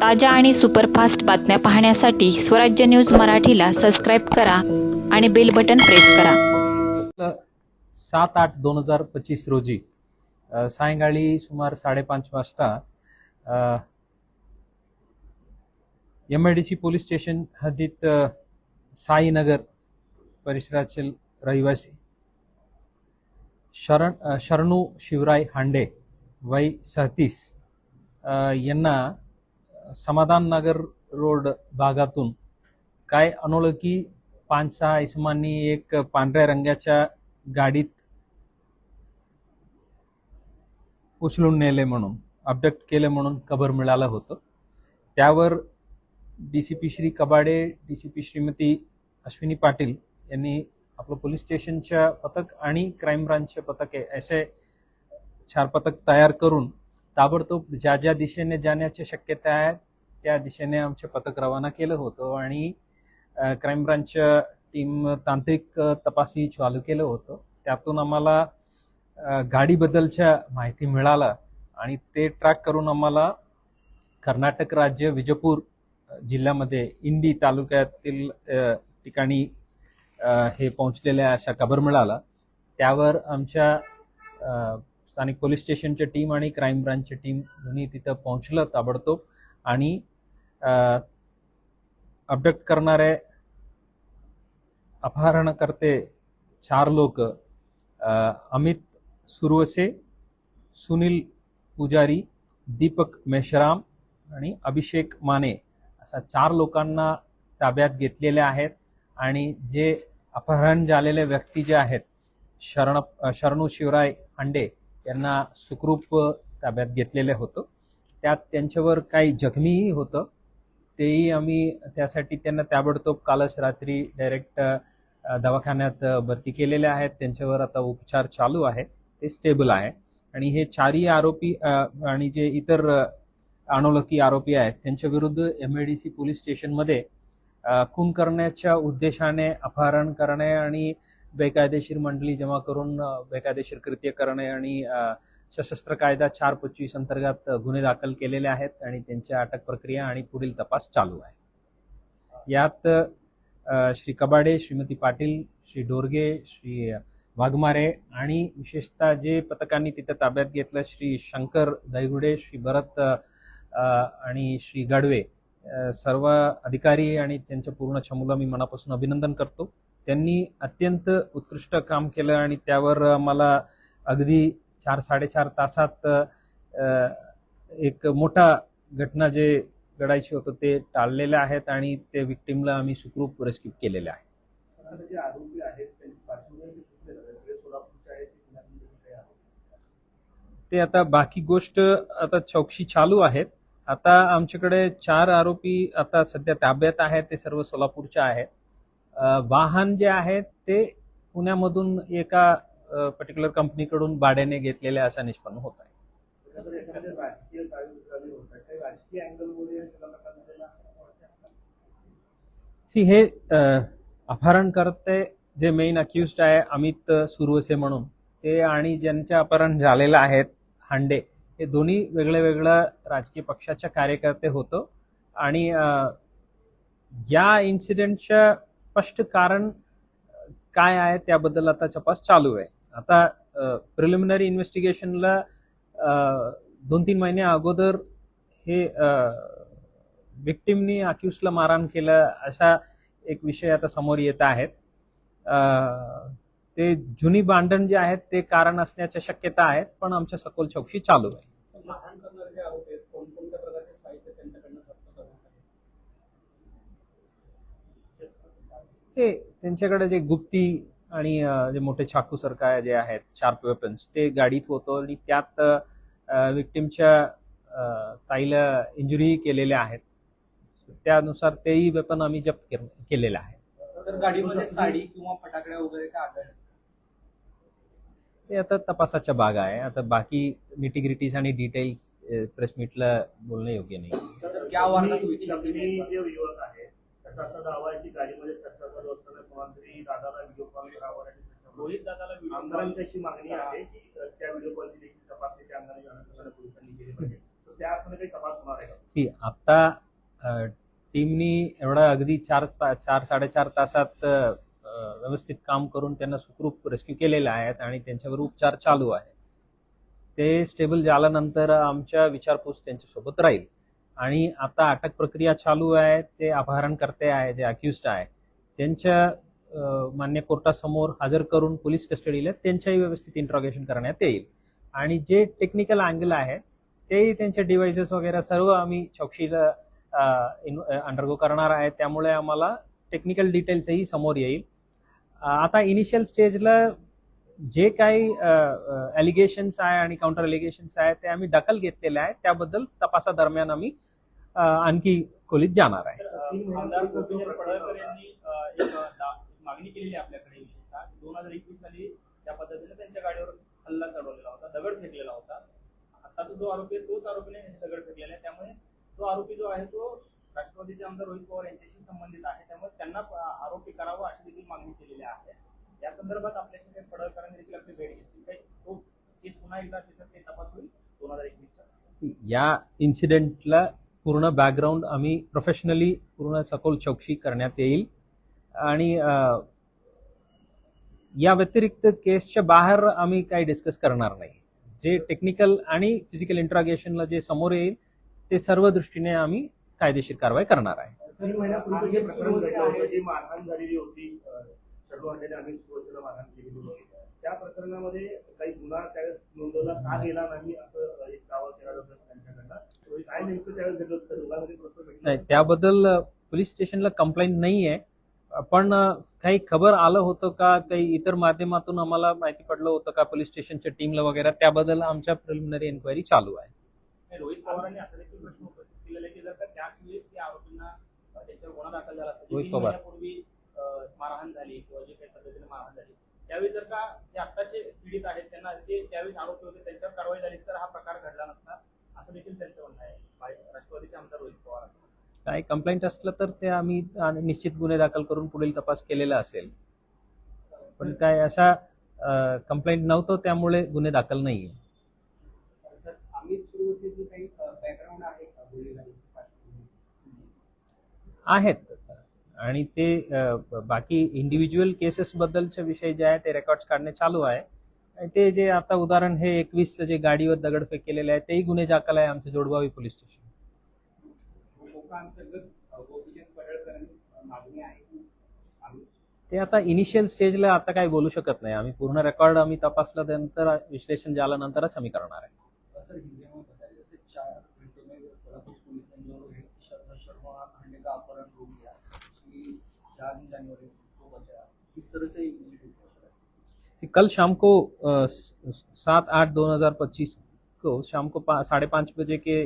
ताज्या आणि सुपरफास्ट बातम्या पाहण्यासाठी स्वराज्य न्यूज मराठीला सबस्क्राईब करा आणि बेल बटन प्रेस करा. सात आठ दोन हजार पच्चीस रोजी सायंकाळी सुमार साडेपाच वाजता M I D C police station हद्दीत साईनगर परिसरातील रहिवासी शरण शरणू शिवराय हांडे वय सतीस यांना समाधान नगर रोड भागातून काय अनोळखी पाच सहा इसमांनी एक पांढऱ्या रंगाच्या गाडीत उचलून नेले म्हणून अबडक्ट केले म्हणून कबर मिळालं होतं. त्यावर D C P Shri Kabade D C P Shrimati Ashwini Patil यांनी आपलं पोलीस स्टेशनच्या पथक आणि क्राईम ब्रांचचे पथके असे चार पथक तयार करून ताबडतोब ज्या ज्या दिशेने जाण्याची शक्यता आहे त्या दिशेने आमचे पथक रवाना केलं होतं आणि क्राईम ब्रांचच्या टीम तांत्रिक तपासी तपासही चालू केलं होतं. त्यातून आम्हाला गाडीबद्दलच्या माहिती मिळाला आणि ते ट्रॅक करून आम्हाला कर्नाटक राज्य विजयपूर जिल्ह्यामध्ये इंडी तालुक्यातील ठिकाणी हे पोहोचलेल्या अशा खबर मिळाला. त्यावर आमच्या स्थानिक पोलीस स्टेशनच्या टीम आणि क्राईम ब्रांचची टीम दोन्ही तिथं पोहोचलं ताबडतोब. आणि अबडक्ट करणारे अपहरणकर्ते चार लोक अमित सुरवसे सुनील पुजारी दीपक मेश्राम आणि अभिषेक माने अशा चार लोकांना ताब्यात घेतलेले आहेत. आणि जे अपहरण झालेले व्यक्ती जे आहेत शरण शरणू शिवराय हांडे त्यांना सुखरूप ताब्यात घेतलेले होतं. त्यात त्यांच्यावर काही जखमीही होतं. तेही आम्ही त्यासाठी त्यांना ताबडतोब कालच रात्री डायरेक्ट दवाखान्यात भरती केलेले आहेत. त्यांच्यावर आता उपचार चालू आहे. ते स्टेबल आहे. आणि हे चारही आरोपी आणि जे इतर अनोळखी आरोपी आहेत त्यांच्या विरुद्ध M A D C police स्टेशनमध्ये खून करण्याच्या उद्देशाने अपहरण करणे आणि बेकायदेशीर मंडळी जमा करून बेकायदेशीर कृत्य करणे आणि सशस्त्र कायदा चार पंचवीस अंतर्गत गुन्हे दाखल केलेले आहेत आणि त्यांच्या अटक प्रक्रिया आणि पुढील तपास चालू आहे. यात श्री कबाडे श्रीमती पाटील श्री डोरगे श्री वाघमारे आणि विशेषतः जे पथकांनी तिथं ताब्यात घेतलं श्री शंकर दैगुडे श्री भरत आणि श्री गाडवे सर्व अधिकारी आणि त्यांच्या पूर्ण चमूला मी मनापासून अभिनंदन करतो. त्यांनी अत्यंत उत्कृष्ट काम केलं आणि त्यावर मला अगदी चार साडेचार तासात एक मोठा घटना जे घडायची होतं ते टाळलेले आहेत आणि ते विक्टीमला आम्ही सुखरूप रेस्क्यू केलेले आहे. ते आता बाकी गोष्ट आता चौकशी चालू आहेत. आता आमच्याकडे चार आरोपी आता सध्या ताब्यात आहेत ते सर्व सोलापूरचे आहेत. वाहन जे आहेत ते पुण्यामधून एका पर्टिक्युलर कंपनीकडून भाड्याने घेतलेले असं निष्पन्न होत आहे. आहे हे अपहरण करते जे मेन अक्युज्ड आहे अमित सुरवसे म्हणून ते आणि ज्यांचे अपहरण झालेलं आहेत हांडे हे दोन्ही वेगळ्या वेगळ्या राजकीय पक्षाच्या कार्यकर्ते होतं. आणि या इन्सिडेंटच्या स्पष्ट कारण काय आहे त्याबद्दल आता तपास चालू आहे. आता प्रिलिमिनरी इन्व्हेस्टिगेशनला दोन तीन महिने अगोदर हे विक्टिमनी अक्युजला मारहाण केलं अशा एक विषय आता समोर येत आहेत. ते जुनी भांडण जे आहेत ते कारण असण्याच्या शक्यता आहेत पण आमच्या सखोल चौकशी चालू आहे सर, मारहाण करणारे जे आरोपी आहेत कोणकोणत्या प्रकारचे साहित्य त्यांच्याकडनं जप्त करण्यात आले ते त्यांच्याकडे जे गुप्ती आणि जे मोठे चाकू सारखा जे आहेत शार्प वेपन्स ते गाडीत होतं आणि त्यात विक्टिमच्या ताईला इंजुरी केलेल्या आहेत. त्यानुसार तेही वेपन आम्ही जप्त केल- केलेलं आहे. सर गाडीमध्ये साडी किंवा फटाकड्या वगैरे काय ते आता तपासाचा भाग आहे. आता बाकी निटिग्रिटीज आणि डिटेल्स प्रेस मीटला बोलणं योग्य नाही. सर क्या जे युवक आहे त्याचा असा दावा आहे की गाडीमध्ये चर्चा चालू असताना कोणातरी दादाला व्हिडिओ कॉल करावा. रोहित दादाला आमदारांची अशी मागणी आहे की त्या व्हिडिओ कॉलची देखील तपासणी त्या पोलिसांनी केली पाहिजे. त्या अर्थाने काही तपास होणार आहे का? सी आता टीमनी एवढा अगदी चार ता- चार साडेचार तासात व्यवस्थित काम करून त्यांना सुखरूप रेस्क्यू केलेले आहेत आणि त्यांच्यावर उपचार चालू आहे. ते स्टेबल झाल्यानंतर आमच्या विचारपूस त्यांच्यासोबत राहील. आणि आता अटक प्रक्रिया चालू आहे ते अपहरणकर्ते आहे जे अक्युज्ड आहे त्यांच्या मान्य कोर्टासमोर हजर करून पोलीस कस्टडीला त्यांच्याही व्यवस्थित इंट्रॉगेशन करण्यात येईल. आणि जे टेक्निकल अँगल आहे तेही त्यांचे डिव्हाइसेस वगैरे सर्व आम्ही चौकशीला अंडरगो करणार आहे. त्यामुळे आम्हाला टेक्निकल डिटेल्सही समोर येईल. आता इनिशियल स्टेजला जे काही ॲलिगेशन्स आहे आणि काउंटर एलिगेशन्स आहे ते आम्ही दखल घेतलेले आहे. त्याबद्दल तपासादरम्यान आम्ही आणखी खोलीत जाणार आहे. मागणी केलेली आहे आपल्याकडे विशेषतः. दोन हजार एकवीस साली त्या पद्धतीने त्यांच्या गाडीवर हल्ला चढवलेला होता दगड फेकलेला होता. आताचा जो आरोपी आहे तोच आरोपीने दगड फेकलेला आहे. त्यामुळे तो आरोपी जो आहे तो राष्ट्रवादीचे आमदार रोहित पवार यांच्याशी संबंधित आहे. त्यामुळे त्यांना आरोपी करावा अशी देखील मागणी केलेली आहे. या संदर्भात आपल्याशी काही पडळकरांनी देखील आपली भेट घेतली काही तो ते तपास होईल दोन हजार या इन्सिडेंटला पूर्ण बॅकग्राऊंड आम्ही प्रोफेशनली पूर्ण सखोल चौकशी करण्यात येईल. आणि या व्यतिरिक्त केसच्या बाहेर आम्ही काही डिस्कस करणार नाही. जे टेक्निकल आणि फिजिकल इंट्रॉगेशनला जे समोर येईल ते सर्व दृष्टीने आम्ही कायदेशीर कारवाई करणार आहे. तीन महिन्यापूर्वी जे प्रकरण घडलं होतं जी मारहाण झालेली होती त्या प्रकरणामध्ये काही गुन्हा त्यावेळेस नोंदवला का गेला नाही असं एक दावा केला जातो त्यांच्याकडनं. काय नेमकं त्यावेळेस घडलं होतं दोघांमध्ये प्रश्न नाही त्याबद्दल पोलीस स्टेशनला कंप्लेंट नाही आहे पण काही खबर आलं होतं का? काही इतर माध्यमातून आम्हाला माहिती पडलं होतं का पोलीस स्टेशनच्या टीमला वगैरे? त्याबद्दल आमच्या प्रिलिमिनरी एन्क्वायरी चालू आहे. रोहित पवारांनी असा देखील प्रश्न उपस्थित केलेला आहे की जर का त्याच वेळेस या आरोपींना अ, त्यांच्यावर गुन्हा दाखल झाला असता, जे रोहित तीन पवार. महिन्यापूर्वी अ, मारहाण झाली किंवा जे काही त्यावेळी जर का जे आत्ताचे पीडित आहेत त्यांना ते त्यावेळेस आरोपी होते त्यांच्यावर कारवाई झाली तर हा प्रकार घडला नसता असं देखील त्यांचं म्हणणं आहे. राष्ट्रवादीचे आमदार रोहित पवार. काही कंप्लेंट असलं तर ते आम्ही निश्चित गुन्हे दाखल करून पुढील तपास केलेला असेल. पण काय अशा कंप्लेंट नव्हतं त्यामुळे गुन्हे दाखल नाही आहे सर अमित सुरवसेची काही बॅकग्राऊंड आहे का? गुन्हेगारी आहेत. आणि ते बाकी इंडिव्हिज्युअल केसेसबद्दलचे विषय जे आहे ते रेकॉर्ड्स काढणे चालू आहे. आणि ते जे आता उदाहरण हे एकवीसचं जे गाडीवर दगडफेक केलेले आहे तेही गुन्हे दाखल आहे आमच्या जोडबावी पोलीस स्टेशन. ते आता इनिशियल स्टेजला आता काही बोलू शकत नाही. आम्ही पूर्ण रेकॉर्ड आम्ही तपासल्यानंतर विश्लेषण झाल्यानंतरच आम्ही करणार आहे. सर चार घंटे में सोलापुर पुलिस ने जो है शर्मा का अपहरण रोक दिया कल शाम को सात आठ दो हज़ार पच्चीस को शाम को साढ़े पाँच बजे के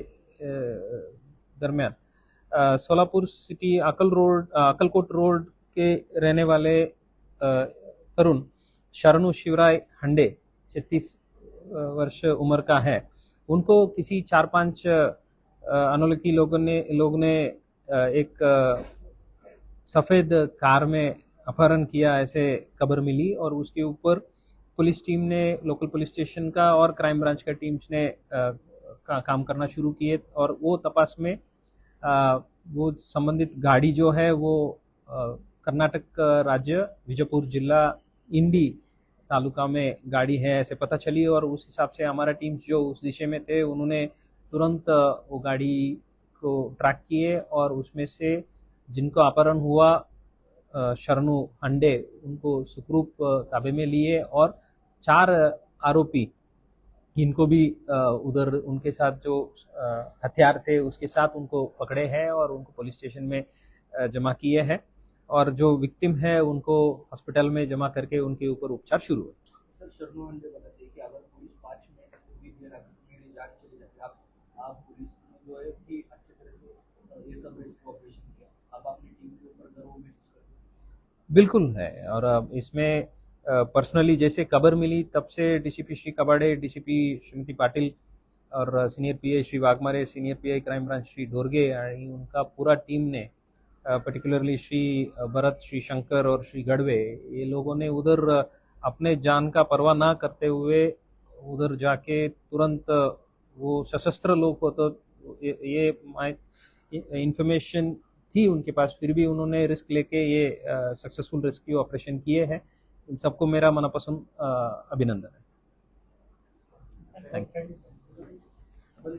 दरमियान सोलापुर सिटी अकल रोड अकलकोट रोड के रहने वाले तरुण शरणु शिवराय हंडे, छत्तीस वर्ष उम्र का है। उनको किसी चार पाँच अनोलकी लोगों ने, लोग ने एक सफ़ेद कार में अपहरण किया ऐसे खबर मिली और उसके ऊपर पुलिस टीम ने लोकल पुलिस स्टेशन का और क्राइम ब्रांच का टीम्स ने अ, का, काम करना शुरू किए और वो तपास में अ, वो संबंधित गाड़ी जो है वो कर्नाटक राज्य विजयपुर जिला इंडी तालुका में गाड़ी है ऐसे पता चली और उस हिसाब से हमारा टीम्स जो उस दिशा में थे उन्होंने तुरंत वो गाड़ी को ट्रैक किए और उसमें से जिनको अपहरण हुआ शरणु हंडे उनको सुखरूप ताबे में लिए और चार आरोपी इनको भी उधर उनके साथ जो हथियार थे उसके साथ उनको पकड़े हैं और उनको पुलिस स्टेशन में जमा किए हैं और जो विक्टिम है उनको हॉस्पिटल में जमा करके उनके ऊपर उपचार शुरू है के बिल्कुल है और इसमें पर्सनली जैसे खबर मिली तब से डीसीपी श्री कबाड़े डीसीपी श्रीमती पाटिल और senior PI Shri Waghmare senior PI crime branch Shri Dhorge उनका पूरा टीम ने पर्टिकुलरली श्री भरत श्री शंकर और श्री गढ़वे ये लोगों ने उधर अपने जान का परवाह ना करते हुए उधर जाके तुरंत वो सशस्त्र लोग होते ये, ये इंफॉर्मेशन थी, उनके पास फिर भी उन्होंने रिस्क लेके ये सक्सेसफुल रेस्क्यू ऑपरेशन किए हैं। इन सबको मेरा मनपसंद अभिनंदन है। Thank you